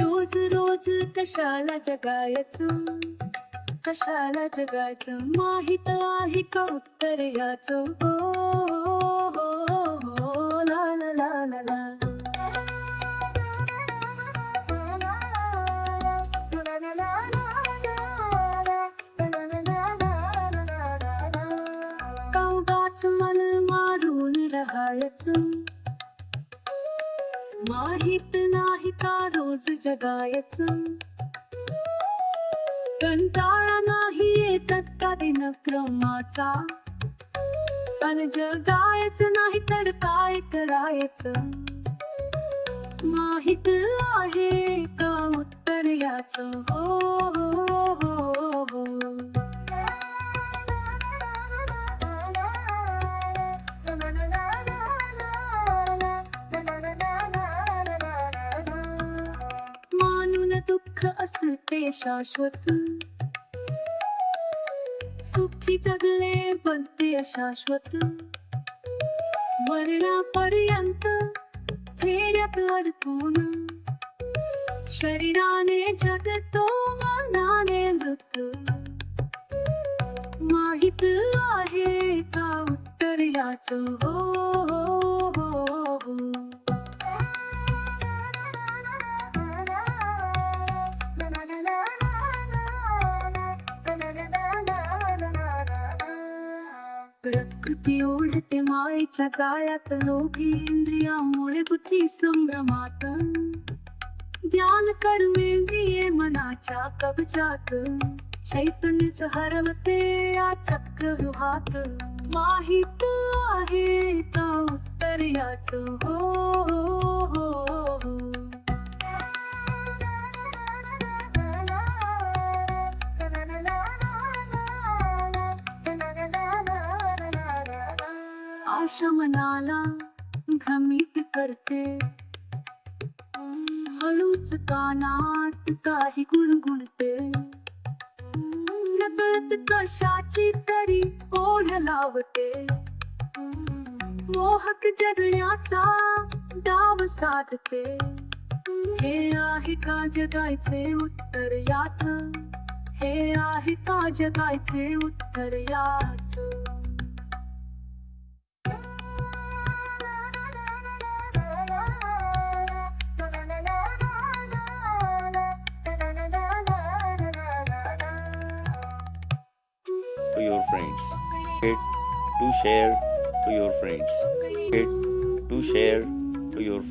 रोज रोज कशाला जगायचं? कशाला जगायचं? माहीत आहे का उत्तर याचं? जगायच. माहीत नाही का रोज जगायचं? कंटाळा नाही येतात का दिनक्रमाचा? पण जगायचं नाही तर काय करायचं? माहीत आहे का उत्तर याच? हो हो. सुख असते शाश्वत. सुखी जगले बनते अशाश्वत मरणापर्यंत फेऱ्यात अडकून. शरीराने जगतो मनाने मृत. माहीत आहे का उत्तर याच? हो. प्रकृती ओढते मायेच्या जाळ्यात. लोभी इंद्रियामुळे बुद्धी संभ्रमात. ज्ञान कर्मे विये मनाच्या कबजात. चैतन्यच हरवते या चक्रव्यूहात माहीत आहे का उत्तर याच? हो हो. आशा मनाला भ्रमित करते. हळूच कानात काही गुणगुणते नकळत कशाची तरी ओढ लावते. मोहक जगण्याचा डाव साधते. हे आहे का जगायचे उत्तर याच? हे आहे का जगायचे उत्तर याच? Friends. To share to your friends. To share to your friends.